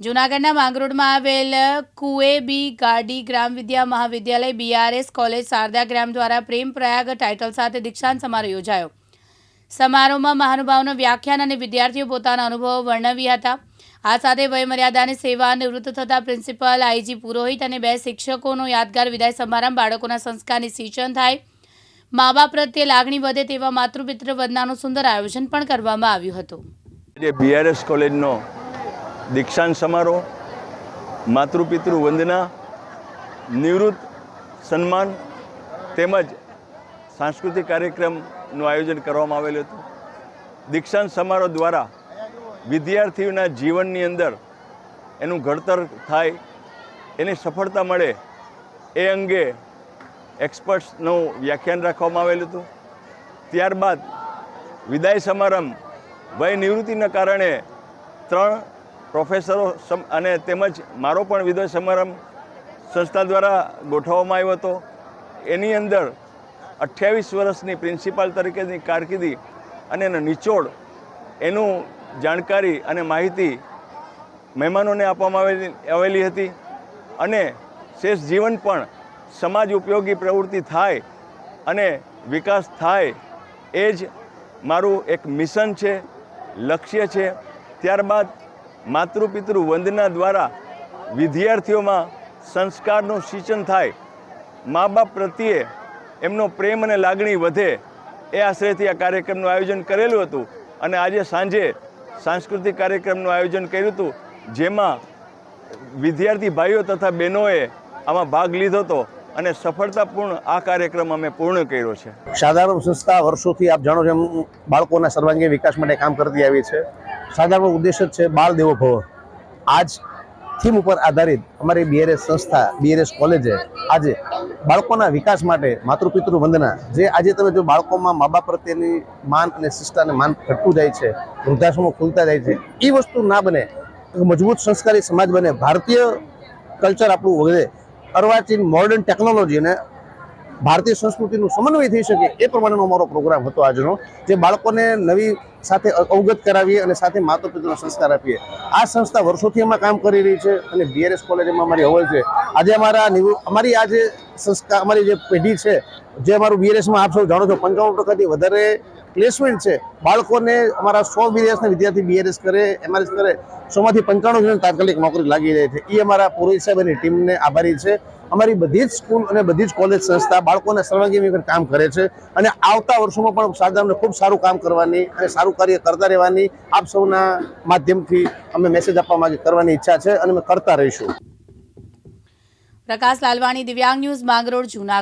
જૂનાગઢના માંગરોળમાં આવેલ કુએબી ગાડી ગ્રામ વિદ્યા મહાવિદ્યાલય બીઆરએસ કોલેજ શારદા ગ્રામ દ્વારા પ્રેમ પ્રયાગ ટાઇટલ સાથે દીક્ષાંત સમારોહ યોજાયો. સમારોહમાં મહાનુભાવોનું વ્યાખ્યાન અને વિદ્યાર્થીઓ પોતાના અનુભવો વર્ણવ્યા હતા. આ સાથે વયમર્યાદાની સેવા નિવૃત્ત થતા પ્રિન્સિપાલ આઈજી પુરોહિત અને બે શિક્ષકોનો યાદગાર વિદાય સમારંભ બાળકોના સંસ્કારની સિંચન થાય મા બાપ પ્રત્યે લાગણી વધે તેવા માતૃપિતૃ વંદનાનું સુંદર આયોજન પણ કરવામાં આવ્યું હતું. બીઆરએસ કોલેજનો દીક્ષાંત સમારોહ, માતૃપિતૃ વંદના, નિવૃત્ત સન્માન તેમજ સાંસ્કૃતિક કાર્યક્રમનું આયોજન કરવામાં આવેલું હતું. દીક્ષાંત સમારોહ દ્વારા વિદ્યાર્થીઓના જીવનની અંદર એનું ઘડતર થાય, એની સફળતા મળે એ અંગે એક્સપર્ટ્સનું વ્યાખ્યાન રાખવામાં આવેલું હતું. ત્યારબાદ વિદાય સમારંભ વય નિવૃત્તિના કારણે ત્રણ પ્રોફેસરો અને તેમજ મારો પણ વિદાય સમારંભ સંસ્થા દ્વારા ગોઠવવામાં આવ્યો હતો. એની અંદર અઠ્યાવીસ વર્ષની પ્રિન્સિપાલ તરીકેની કારકિર્દી અને એનો નિચોડ એનું જાણકારી અને માહિતી મહેમાનોને આપવામાં આવેલી આવેલી હતી અને શેષ જીવન પણ સમાજ ઉપયોગી પ્રવૃત્તિ થાય અને વિકાસ થાય એ જ મારું એક મિશન છે, લક્ષ્ય છે. ત્યારબાદ માતૃપિતૃ વંદના દ્વારા વિદ્યાર્થીઓમાં સંસ્કારનું સિંચન થાય. મા બાપ પ્રત્યે એમનો પ્રેમ અને લાગણી વધે એ આશ્રયથી આ કાર્યક્રમનું આયોજન કરેલું હતું. અને આજે સાંજે સાંસ્કૃતિક કાર્યક્રમનું આયોજન કર્યું હતું, જેમાં વિદ્યાર્થી ભાઈઓ તથા બહેનોએ આમાં ભાગ લીધો હતો. અને સફળતાપૂર્ણ આ કાર્યક્રમ અમે પૂર્ણ કર્યો છે. સાધારણ સંસ્થા વર્ષોથી આપ જાણો છો એમ બાળકોના સર્વાંગીય વિકાસ માટે કામ કરતી આવી છે. સાધારણ ઉદ્દેશ જ છે બાળ દેવો ભવ. આજ થીમ ઉપર આધારિત અમારી બીઆરએસ સંસ્થા બીઆરએસ કોલેજે આજે બાળકોના વિકાસ માટે માતૃપિતૃ વંદના, જે આજે તમે જો બાળકોમાં મા બાપ પ્રત્યેની માન અને શિષ્ટાને માન ઘટતું જાય છે, વૃદ્ધાશ્રમો ખુલતા જાય છે એ વસ્તુ ના બને મજબૂત સંસ્કારી સમાજ બને, ભારતીય કલ્ચર આપણું વધે અર્વાચીન મોડર્ન ટેકનોલોજી અને ભારતીય સંસ્કૃતિનું સમન્વય થઈ શકે એ પ્રમાણેનો અમારો પ્રોગ્રામ હતો આજનો, જે બાળકોને નવી સાથે અવગત કરાવીએ અને સાથે માતા પિતાનો સંસ્કાર આપીએ. આ સંસ્થા વર્ષોથી એમાં કામ કરી રહી છે અને બીઆરએસ કોલેજમાં અમારી હવલ છે. આજે અમારા અમારી આ જે સંસ્કાર અમારી જે પેઢી છે, જે અમારું બીઆરએસમાં આપ સૌ જાણો છો, પંચાવન ટકાથી વધારે પ્લેસમેન્ટ છે. બાળકોને અમારા સો બીઆરએસના વિદ્યાર્થી બીઆરએસ કરે એમઆરએસ કરે સોમાંથી પંચાણું જણ તાત્કાલિક નોકરી લાગી જાય છે. એ અમારા પુરોહિત સાહેબ અને ટીમને આભારી છે. અમારી બધી જ સ્કૂલ અને બધી જ કોલેજ સંસ્થા બાળકોને સર્વાંગી કામ કરે છે અને આવતા વર્ષોમાં પણ સાધારણ ખૂબ સારું કામ કરવાની અને સારું કાર્ય કરતા રહેવાની આપ સૌના માધ્યમથી અમે મેસેજ આપવા માંગે કરવાની ઈચ્છા છે અને અમે કરતા રહીશું. પ્રકાશ લાલવાણી, દિવ્યાંગ ન્યૂઝ, માંગરોળ, જૂનાગઢ.